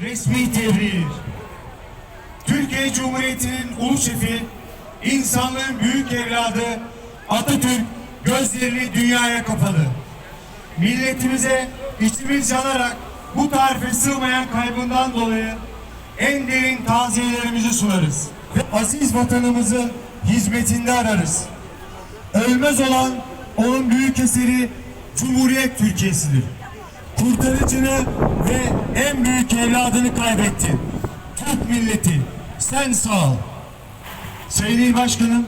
Resmi tebriğir. Türkiye Cumhuriyeti'nin ulu şefi, insanlığın büyük evladı Atatürk gözlerini dünyaya kapadı. Milletimize içimiz yanarak bu tarife sığmayan kaybından dolayı en derin taziyelerimizi sunarız. Ve aziz vatanımızın hizmetinde ararız. Ölmez olan onun büyük eseri Cumhuriyet Türkiye'sidir. Kurtarıcını ve evladını kaybetti. Türk milleti sen sağ ol. Sayın İl Başkanım,